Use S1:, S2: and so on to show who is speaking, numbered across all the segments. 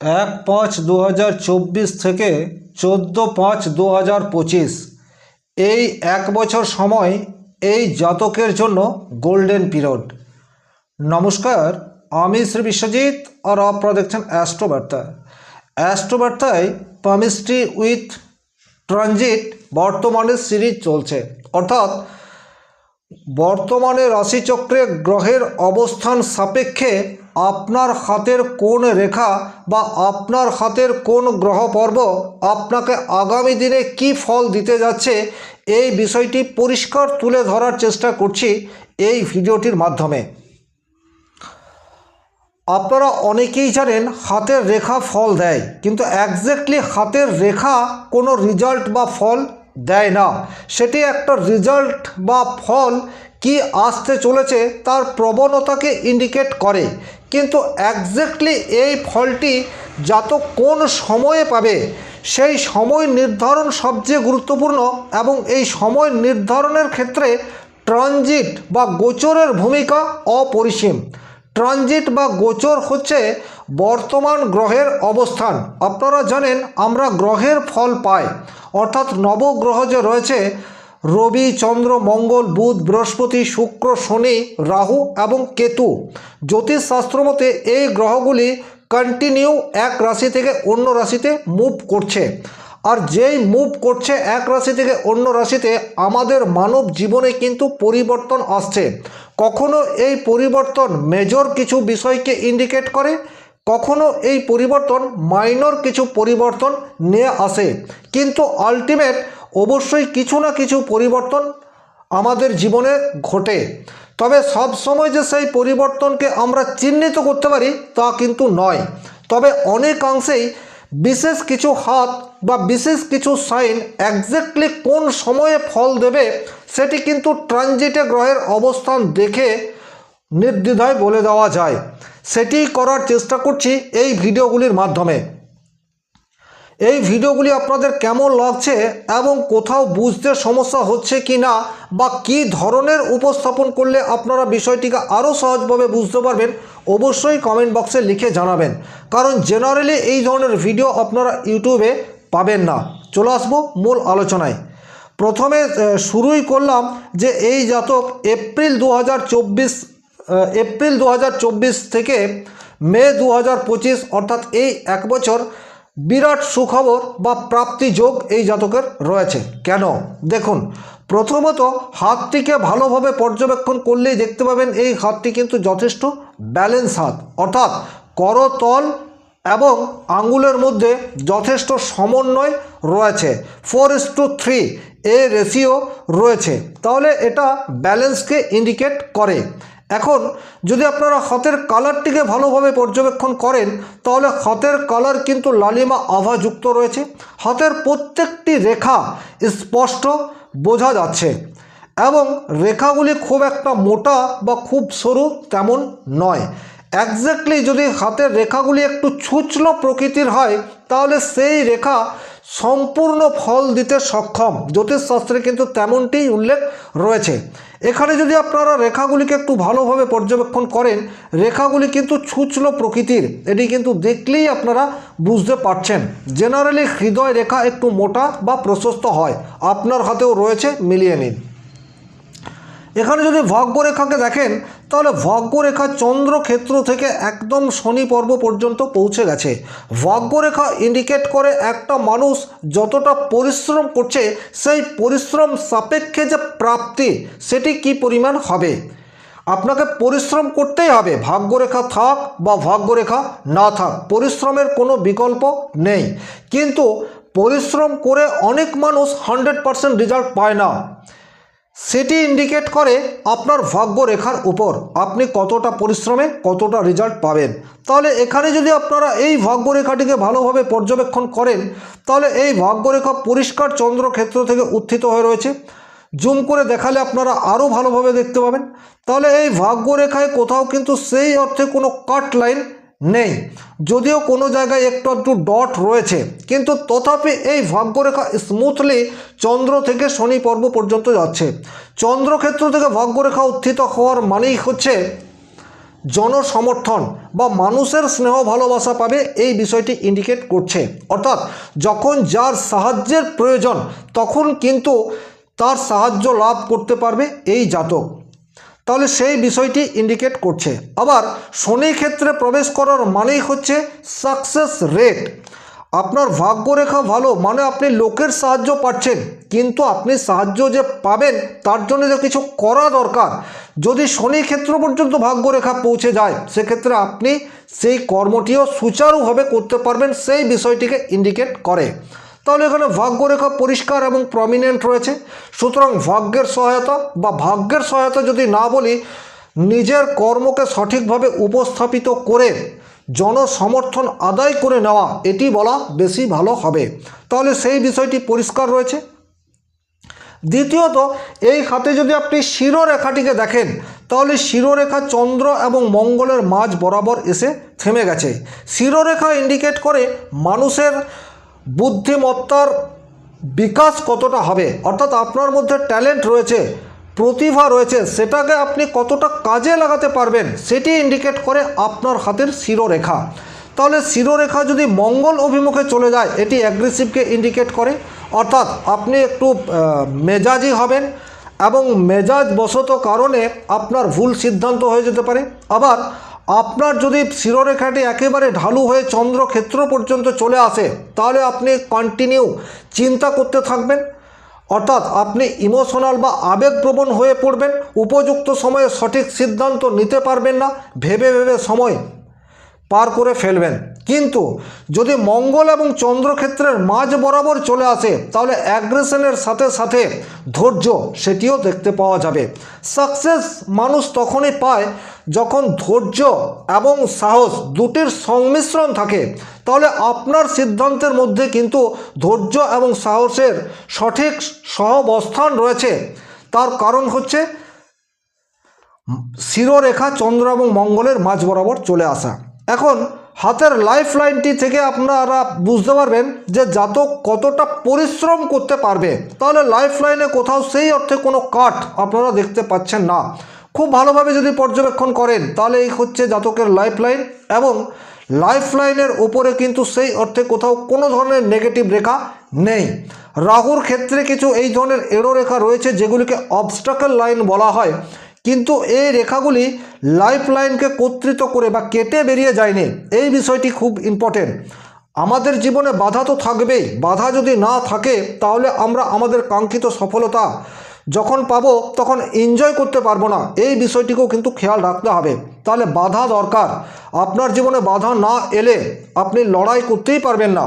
S1: এক পাঁচ দু থেকে চোদ্দ পাঁচ দু এই এক বছর সময় এই জাতকের জন্য গোল্ডেন পিরিয়ড। নমস্কার, আমি শ্রী বিশ্বজিৎ আর আপনারা দেখছেন অ্যাস্ট্রোবার্তা। অ্যাস্ট্রোবার্তায় পামিস্ট্রি উইথ ট্রানজিট বর্তমানে সিরিজ চলছে। অর্থাৎ বর্তমানে রাশিচক্রে গ্রহের অবস্থান সাপেক্ষে আপনার হাতের কোন রেখা বা আপনার হাতের কোন গ্রহ পর্ব আপনাকে আগামী দিনে কি ফল দিতে যাচ্ছে, এই বিষয়টি পরিষ্কার তুলে ধরার চেষ্টা করছি এই ভিডিওটির মাধ্যমে। আপনারা অনেকেই জানেন হাতের রেখা ফল দেয়, কিন্তু একজ্যাক্টলি হাতের রেখা কোনো রেজাল্ট বা ফল দেয় না। সেটি একটা রেজাল্ট বা ফল কি আসতে চলেছে তার প্রবণতাকে ইন্ডিকেট করে। কিন্তু একজ্যাক্টলি এই ফলটি যত কোন সময়ে পাবে, সেই সময় নির্ধারণ সবচেয়ে গুরুত্বপূর্ণ এবং এই সময় নির্ধারণের ক্ষেত্রে ট্রানজিট বা গোচরের ভূমিকা অপরিসীম। ট্রানজিট বা গোচর হচ্ছে বর্তমান গ্রহের অবস্থান। আপনারা জানেন আমরা গ্রহের ফল পাই। অর্থাৎ নবগ্রহ যে রয়েছে রবি, চন্দ্র, মঙ্গল, বুধ, বৃহস্পতি, শুক্র, শনি, রাহু এবং কেতু। জ্যোতিষশাস্ত্র মতে এই গ্রহগুলি কন্টিনিউ এক রাশি থেকে অন্য রাশিতে মুভ করছে। আর যেই মুভ করছে এক রাশি থেকে অন্য রাশিতে আমাদের মানব জীবনে কিন্তু পরিবর্তন আসছে। কখনো এই পরিবর্তন মেজর কিছু বিষয়কে ইন্ডিকেট করে কখনো এই পরিবর্তন মাইনর কিছু পরিবর্তন নিয়ে আসে। কিন্তু আলটিমেট অবশ্যই কিছু না কিছু পরিবর্তন আমাদের জীবনে ঘটে। তবে সব সময় যে সেই পরিবর্তনকে আমরা চিহ্নিত করতে পারি তা কিন্তু নয়। তবে অনেকাংশেই বিশেষ কিছু হাত বা বিশেষ কিছু সাইন একজ্যাক্টলি কোন সময়ে ফল দেবে সেটি কিন্তু ট্রানজিটে গ্রহের অবস্থান দেখে নির্দ্বিধায় বলে দেওয়া যায়। সেটি করার চেষ্টা করছি এই ভিডিওগুলির মাধ্যমে। এই ভিডিওগুলি আপনাদের কেমন লাগছে এবং কোথাও বুঝতে সমস্যা হচ্ছে কি না বা কি ধরনের উপস্থাপন করলে আপনারা বিষয়টিকে আরও সহজভাবে বুঝতে পারবেন, অবশ্যই কমেন্ট বক্সে লিখে জানাবেন। কারণ জেনারেলি এই ধরনের ভিডিও আপনারা ইউটিউবে পাবেন না। চলে আসব মূল আলোচনায়। প্রথমে শুরুই করলাম যে এই জাতক এপ্রিল দু হাজার চব্বিশ এপ্রিল দু হাজার চব্বিশ থেকে মে দু হাজার পঁচিশ, অর্থাৎ এই এক বছর বিরাট সুখবর বা প্রাপ্তি যোগ এই জাতকের রয়েছে। কেন? দেখুন, প্রথমত হাতটিকে ভালোভাবে পর্যবেক্ষণ করলেই দেখতে পাবেন এই হাতটি কিন্তু যথেষ্ট ব্যালেন্স হাত, অর্থাৎ করতল এবং আঙ্গুলের মধ্যে যথেষ্ট সমন্বয় রয়েছে four is to three a ratio রয়েছে। তাহলে এটা ব্যালেন্সকে ইন্ডিকেট করে। এখন যদি আপনারা হাতের কালারটিকে ভালোভাবে পর্যবেক্ষণ করেন, তাহলে হাতের কালার কিন্তু লালিমা আভাযুক্ত রয়েছে। হাতের প্রত্যেকটি রেখা স্পষ্ট বোঝা যাচ্ছে এবং রেখাগুলি খুব একটা মোটা বা খুব সরু তেমন নয়। একজ্যাক্টলি যদি হাতের রেখাগুলি একটু ছুচলো প্রকৃতির হয়, তাহলে সেই রেখা সম্পূর্ণ ফল দিতে সক্ষম। জ্যোতিষশাস্ত্রে কিন্তু তেমনটিই উল্লেখ রয়েছে। এখানে যদি আপনারা রেখাগুলিকে একটু ভালোভাবে পর্যবেক্ষণ করেন, রেখাগুলি কিন্তু ছুচলো প্রকৃতির। এটি কিন্তু দেখলেই আপনারা বুঝতে পারছেন। জেনারেলি হৃদয় রেখা একটু মোটা বা প্রশস্ত হয়। আপনার হাতেও রয়েছে, মিলিয়ে নিন। এখানে যদি ভাগ্যরেখাকে দেখেন তাহলে ভাগ্যরেখা চন্দ্রক্ষেত্র থেকে একদম শনি পর্ব পর্যন্ত পৌঁছে গেছে। ভাগ্যরেখা ইন্ডিকেট করে একটা মানুষ যতটা পরিশ্রম করছে, সেই পরিশ্রম সাপেক্ষে যে প্রাপ্তি, সেটি কি পরিমাণ হবে? আপনাকে পরিশ্রম করতেই হবে। ভাগ্যরেখা থাক বা ভাগ্যরেখা না থাক, পরিশ্রমের কোনো বিকল্প নেই। কিন্তু পরিশ্রম করে অনেক মানুষ হান্ড্রেড পারসেন্ট রেজাল্ট পায় না। সেটি ইন্ডিকেট করে আপনার ভাগ্য রেখার উপর। আপনি কতটা পরিশ্রমে, কতটা রেজাল্ট পাবেন। তাহলে এখানে যদি আপনারা এই ভাগ্যরেখাটিকে ভালোভাবে পর্যবেক্ষণ করেন, তাহলে এই ভাগ্যরেখা পরিষ্কার চন্দ্রক্ষেত্র থেকে উত্থিত হয়ে রয়েছে। জুম করে দেখালে আপনারা আরও ভালোভাবে দেখতে পাবেন। তাহলে এই ভাগ্যরেখায় কোথাও কিন্তু সেই অর্থে কোনো কাট লাইন নেই। যদিও কোনো জায়গায় একটু একটু ডট রয়েছে, কিন্তু তথাপি এই ভাগ্যরেখা স্মুথলি চন্দ্র থেকে শনি পর্ব পর্যন্ত যাচ্ছে। চন্দ্রক্ষেত্র থেকে ভাগ্যরেখা উত্থিত হওয়ার মানেই হচ্ছে জনসমর্থন বা মানুষের স্নেহ ভালোবাসা পাবে এই বিষয়টি ইন্ডিকেট করছে। অর্থাৎ যখন যার সাহায্যের প্রয়োজন, তখন কিন্তু তার সাহায্য লাভ করতে পারবে এই জাতক। তাহলে সেই বিষয়টি ইন্ডিকেট করছে। আবার শনি ক্ষেত্রে প্রবেশ করার মানেই হচ্ছে সাকসেস রেট আপনার ভাগ্যরেখা ভালো মানে আপনি লোকের সাহায্য পাচ্ছেন, কিন্তু আপনি সাহায্য যে পাবেন, তার জন্য যে কিছু করা দরকার, যদি শনি ক্ষেত্র পর্যন্ত ভাগ্যরেখা পৌঁছে যায়, সেক্ষেত্রে আপনি সেই কর্মটিও সুচারুভাবে করতে পারবেন, সেই বিষয়টিকে ইন্ডিকেট করে। তাহলে এখানে ভাগ্যরেখা পরিষ্কার এবং প্রমিনেন্ট রয়েছে। সুতরাং ভাগ্যের সহায়তা বা ভাগ্যের সহায়তা যদি না বলি, নিজের কর্মকে সঠিকভাবে উপস্থাপিত করে জনসমর্থন আদায় করে নেওয়া, এটি বলা বেশি ভালো হবে। তাহলে সেই বিষয়টি পরিষ্কার রয়েছে। দ্বিতীয়ত, এই খাতে যদি আপনি শিরোরেখাটিকে দেখেন, তাহলে শিরোরেখা চন্দ্র এবং মঙ্গলের মাঝ বরাবর এসে থেমে গেছে। শিরোরেখা ইন্ডিকেট করে মানুষের বুদ্ধিমত্তার বিকাশ কতটা হবে? অর্থাৎ আপনার মধ্যে ট্যালেন্ট রয়েছে, প্রতিভা রয়েছে, সেটাকে আপনি কতটা কাজে লাগাতে পারবেন, সেটি ইন্ডিকেট করে আপনার হাতের শিরোরেখা। তাহলে শিরোরেখা যদি মঙ্গল অভিমুখে চলে যায়, এটি অ্যাগ্রেসিভকে ইন্ডিকেট করে। অর্থাৎ আপনি একটু মেজাজি হবেন এবং মেজাজ বশত কারণে আপনার ভুল সিদ্ধান্ত হয়ে যেতে পারে। আবার আপনার যদি শিরোরেখাটি একেবারে ঢালু হয়ে চন্দ্রক্ষেত্র পর্যন্ত চলে আসে, তাহলে আপনি কন্টিনিউ চিন্তা করতে থাকবেন। অর্থাৎ আপনি ইমোশনাল বা আবেগপ্রবণ হয়ে পড়বেন। উপযুক্ত সময়ে সঠিক সিদ্ধান্ত নিতে পারবেন না। ভেবে ভেবে সময় পার করে ফেলবেন। কিন্তু যদি মঙ্গল এবং চন্দ্রক্ষেত্রের মাঝ বরাবর চলে আসে, তাহলে অ্যাগ্রেশনের সাথে সাথে ধৈর্য সেটিও দেখতে পাওয়া যাবে। সাকসেস মানুষ তখনই পায় যখন ধৈর্য এবং সাহস দুটির সংমিশ্রণ থাকে। তাহলে আপনার সিদ্ধান্তের মধ্যে কিন্তু ধৈর্য এবং সাহসের সঠিক সহবস্থান রয়েছে। তার কারণ হচ্ছে শিরোরেখা চন্দ্র এবং মঙ্গলের মাঝ বরাবর চলে আসা। এখন হাতের লাইফ লাইনটি থেকে আপনারা বুঝতে পারবেন যে জাতক কতটা পরিশ্রম করতে পারবে। তাহলে লাইফ লাইনে কোথাও সেই অর্থে কোনো কাট আপনারা দেখতে পাচ্ছেন না। খুব ভালোভাবে যদি পর্যবেক্ষণ করেন, তাহলে এই হচ্ছে জাতকের লাইফ লাইন এবং লাইফ লাইনের উপরে কিন্তু সেই অর্থে কোথাও কোনো ধরনের নেগেটিভ রেখা নেই। রাহুর ক্ষেত্রে কিছু এই ধরনের এড়ো রেখা রয়েছে, যেগুলিকে অবস্টাকল লাইন বলা হয়। কিন্তু এই রেখাগুলি লাইফ লাইনকে কর্তৃত করে বা কেটে বেরিয়ে যায়নি। এই বিষয়টি খুব ইম্পর্টেন্ট আমাদের জীবনে বাধা তো থাকবেই। বাধা যদি না থাকে, তাহলে আমরা আমাদের কাঙ্ক্ষিত সফলতা যখন পাবো, তখন এনজয় করতে পারব না। এই বিষয়টিকেও কিন্তু খেয়াল রাখতে হবে। তাহলে বাধা দরকার। আপনার জীবনে বাধা না এলে আপনি লড়াই করতেই পারবেন না।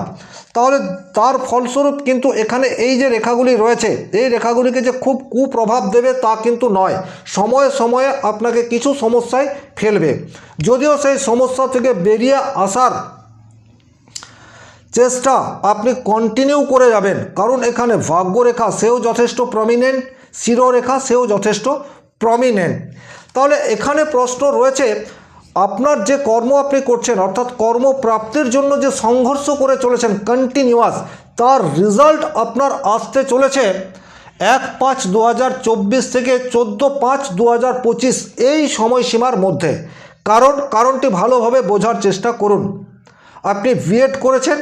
S1: তাহলে তার ফলস্বরূপ কিন্তু এখানে এই যে রেখাগুলি রয়েছে, এই রেখাগুলিকে যে খুব কুপ্রভাব দেবে তা কিন্তু নয়। সময়ে সময়ে আপনাকে কিছু সমস্যায় ফেলবে। যদিও সেই সমস্যা থেকে বেরিয়ে আসার চেষ্টা আপনি কন্টিনিউ করে যাবেন, কারণ এখানে ভাগ্যরেখা সেও যথেষ্ট প্রমিনেন্ট শিরোরেখা সেও যথেষ্ট প্রমিনেন্ট তাহলে এখানে প্রশ্ন রয়েছে, আপনার যে কর্ম আপনি করছেন, অর্থাৎ কর্মপ্রাপ্তির জন্য যে সংঘর্ষ করে চলেছেন কন্টিনিউয়াস তার রেজাল্ট আপনার আসতে চলেছে এক পাঁচ দু থেকে চোদ্দ পাঁচ দু এই সময়সীমার মধ্যে। কারণ, কারণটি ভালোভাবে বোঝার চেষ্টা করুন। আপনি বিএড করেছেন,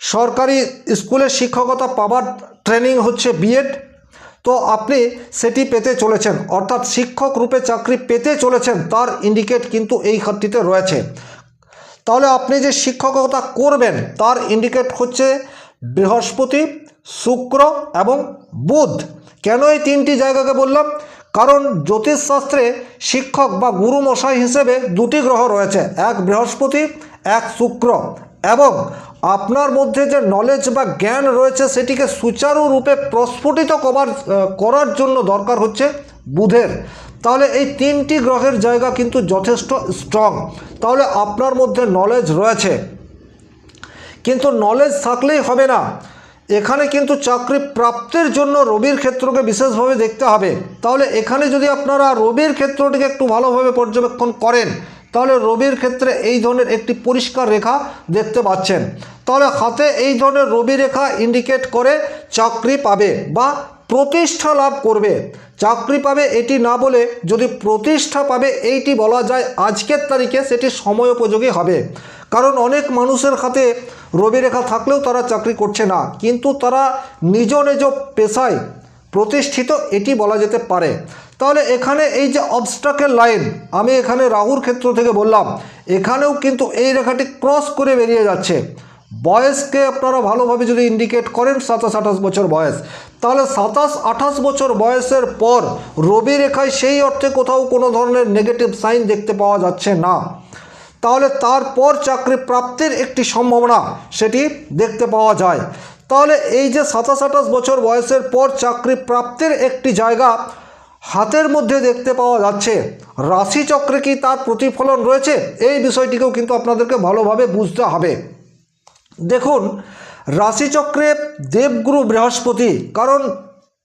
S1: সরকারি স্কুলে শিক্ষকতা পাওয়ার ট্রেনিং হচ্ছে বিএড তো আপনি সেটি পেতে চলেছেন, অর্থাৎ শিক্ষক রূপে চাকরি পেতে চলেছেন তার ইন্ডিকেট কিন্তু এই খাতটিতে রয়েছে। তাহলে আপনি যে শিক্ষকতা করবেন, তার ইন্ডিকেট হচ্ছে বৃহস্পতি, শুক্র এবং বুধ। কেন এই তিনটি জায়গাকে বললাম? কারণ জ্যোতিষশাস্ত্রে শিক্ষক বা গুরু মশাই হিসেবে দুটি গ্রহ রয়েছে, এক বৃহস্পতি, এক শুক্র এবং আপনার মধ্যে যে নলেজ বা জ্ঞান রয়েছে, সেটিকে সুচারুরূপে প্রস্ফুটিত করার করার জন্য দরকার হচ্ছে বুধের। তাহলে এই তিনটি গ্রহের জায়গা কিন্তু যথেষ্ট স্ট্রং তাহলে আপনার মধ্যে নলেজ রয়েছে। কিন্তু নলেজ থাকলেই হবে না। এখানে কিন্তু চাকরি প্রাপ্তির জন্য রবির ক্ষেত্রকে বিশেষভাবে দেখতে হবে। তাহলে এখানে যদি আপনারা রবির ক্ষেত্রটিকে একটু ভালোভাবে পর্যবেক্ষণ করেন তাহলে রবির ক্ষেত্রে এই ধরনের একটি পরিষ্কার রেখা দেখতে পাচ্ছেন। তাহলে হাতে এই ধরনের রবি রেখা ইন্ডিকেট করে চাকরি পাবে বা প্রতিষ্ঠা লাভ করবে। চাকরি পাবে এটি না বলে যদি প্রতিষ্ঠা পাবে এইটি বলা যায় আজকের তারিখে সেটি সময়োপযোগী হবে। কারণ অনেক মানুষের হাতে রবি রেখা থাকলেও তারা চাকরি করছে না। কিন্তু তারা নিজ নিজ পেশায় প্রতিষ্ঠিত এটি বলা যেতে পারে। তাহলে এখানে এই যে অবস্ট্রাকের লাইন আমি এখানে রাহুর ক্ষেত্র থেকে বললাম, এখানেও কিন্তু এই রেখাটি ক্রস করে বেরিয়ে যাচ্ছে। বয়সকে আপনারা ভালোভাবে যদি ইন্ডিকেট করেন, সাতাশ আঠাশ বছর বয়স, তাহলে সাতাশ আঠাশ বছর বয়সের পর রবি রেখায় সেই অর্থে কোথাও কোনো ধরনের নেগেটিভ সাইন দেখতে পাওয়া যাচ্ছে না। তাহলে তারপর চাকরি প্রাপ্তির একটি সম্ভাবনা সেটি দেখতে পাওয়া যায়। তাহলে এই যে সাতাশ আঠাশ বছর বয়সের পর চাকরি প্রাপ্তির একটি জায়গা হাতের মধ্যে দেখতে পাওয়া যাচ্ছে, রাশিচক্রে কি তার প্রতিফলন রয়েছে? এই বিষয়টিকেও কিন্তু আপনাদেরকে ভালোভাবে বুঝতে হবে। দেখুন, রাশিচক্রে দেবগুরু বৃহস্পতি, কারণ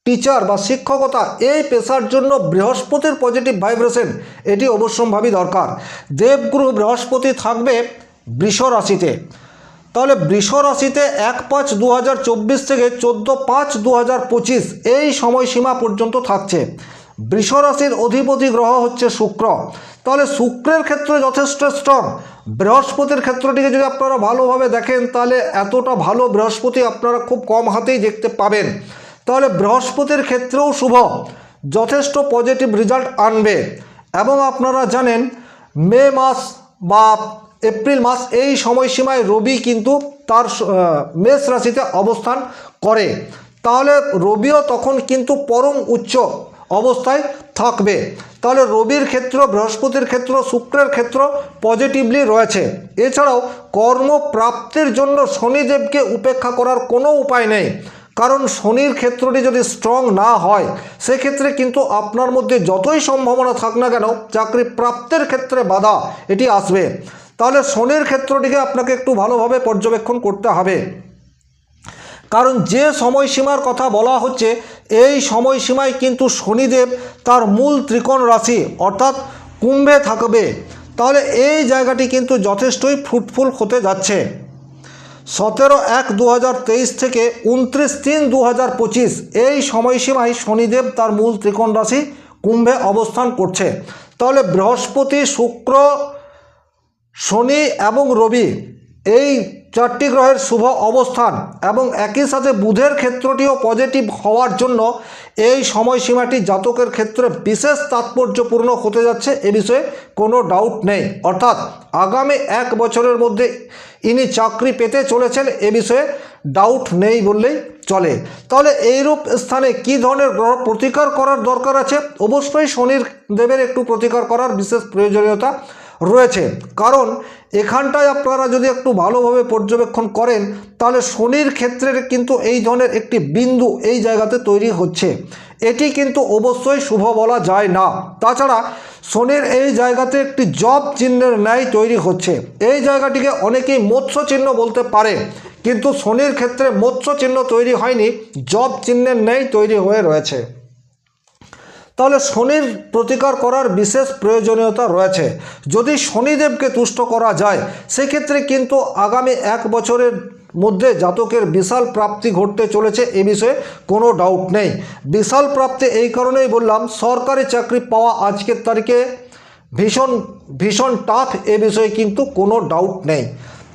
S1: টিচার বা শিক্ষকতা এই পেশার জন্য বৃহস্পতির পজিটিভ ভাইব্রেশন এটি অবশ্যম্ভাবী দরকার। দেবগুরু বৃহস্পতি থাকবে বৃষ রাশিতে। তাহলে বৃষ রাশিতে এক পাঁচ দু থেকে চোদ্দ পাঁচ দু এই সময়সীমা পর্যন্ত থাকছে। বৃষ রাশির অধিপতি গ্রহ হচ্ছে শুক্র। তাহলে শুক্রের ক্ষেত্রে যথেষ্ট স্ট্রং বৃহস্পতির ক্ষেত্রটিকে যদি আপনারা ভালোভাবে দেখেন, তাহলে এতটা ভালো বৃহস্পতি আপনারা খুব কম হাতেই দেখতে পাবেন। তাহলে বৃহস্পতির ক্ষেত্রেও শুভ। যথেষ্ট পজিটিভ রেজাল্ট আনবে। এবং আপনারা জানেন, মে মাস বা এপ্রিল মাস এই সময়সীমায় রবি কিন্তু তার মেষ রাশিতে অবস্থান করে। তাহলে রবিও তখন কিন্তু পরম উচ্চ। অবস্থায় থাকবে। তাহলে রবির ক্ষেত্র, বৃহস্পতির ক্ষেত্র, শুক্রের ক্ষেত্র পজিটিভলি রয়েছে। এছাড়াও কর্মপ্রাপ্তির জন্য শনিদেবকে উপেক্ষা করার কোনো উপায় নেই। কারণ শনির ক্ষেত্রটি যদি স্ট্রং না হয়, সেক্ষেত্রে কিন্তু আপনার মধ্যে যতই সম্ভাবনা থাক না কেন চাকরি প্রাপ্তের ক্ষেত্রে বাধা এটি আসবে। তাহলে শনির ক্ষেত্রটিকে আপনাকে একটু ভালোভাবে পর্যবেক্ষণ করতে হবে। কারণ যে সময়সীমার কথা বলা হচ্ছে এই সময়সীমায় কিন্তু শনিদেব তার মূল ত্রিকোণ রাশি অর্থাৎ কুম্ভে থাকবে। তাহলে এই জায়গাটি কিন্তু যথেষ্টই ফ্রুটফুল হতে যাচ্ছে। সতেরো এক দু থেকে উনত্রিশ তিন দু এই সময়সীমায় শনিদেব তার মূল ত্রিকোণ রাশি কুম্ভে অবস্থান করছে। তাহলে বৃহস্পতি, শুক্র, শনি এবং রবি এই চারটি গ্রহের শুভ অবস্থান এবং একই সাথে বুধের ক্ষেত্রটিও পজিটিভ হওয়ার জন্য এই সময়সীমাটি জাতকের ক্ষেত্রে বিশেষ তাৎপর্যপূর্ণ হতে যাচ্ছে এ বিষয়ে কোনো ডাউট নেই। অর্থাৎ আগামী এক বছরের মধ্যে ইনি চাকরি পেতে চলেছেন এ বিষয়ে ডাউট নেই বললেই চলে। তাহলে এইরূপ স্থানে কি ধরনের গ্রহ প্রতিকার করার দরকার আছে? অবশ্যই শনির দেবের একটু প্রতিকার করার বিশেষ প্রয়োজনীয়তা রয়েছে। কারণ এখানটায় আপনারা যদি একটু ভালোভাবে পর্যবেক্ষণ করেন, তাহলে শনির ক্ষেত্রে কিন্তু এই ধরনের একটি বিন্দু এই জায়গাতে তৈরি হচ্ছে। এটি কিন্তু অবশ্যই শুভ বলা যায় না। তাছাড়া শনির এই জায়গাতে একটি জব চিহ্নের ন্যায় তৈরি হচ্ছে। এই জায়গাটিকে অনেকেই মৎস্য চিহ্ন বলতে পারে, কিন্তু শনির ক্ষেত্রে মৎস্য চিহ্ন তৈরি হয়নি, জব চিহ্নের ন্যায় তৈরি হয়ে রয়েছে। তাহলে শনির প্রতিকার করার বিশেষ প্রয়োজনীয়তা রয়েছে। যদি শনিদেবকে তুষ্ট করা যায়, সেক্ষেত্রে কিন্তু আগামী এক বছরের মধ্যে জাতকের বিশাল প্রাপ্তি ঘটতে চলেছে এ বিষয়ে কোনো ডাউট নেই। বিশাল প্রাপ্তি এই কারণেই বললাম, সরকারি চাকরি পাওয়া আজকের তারিখে ভীষণ ভীষণ টাফ এ বিষয়ে কিন্তু কোনো ডাউট নেই।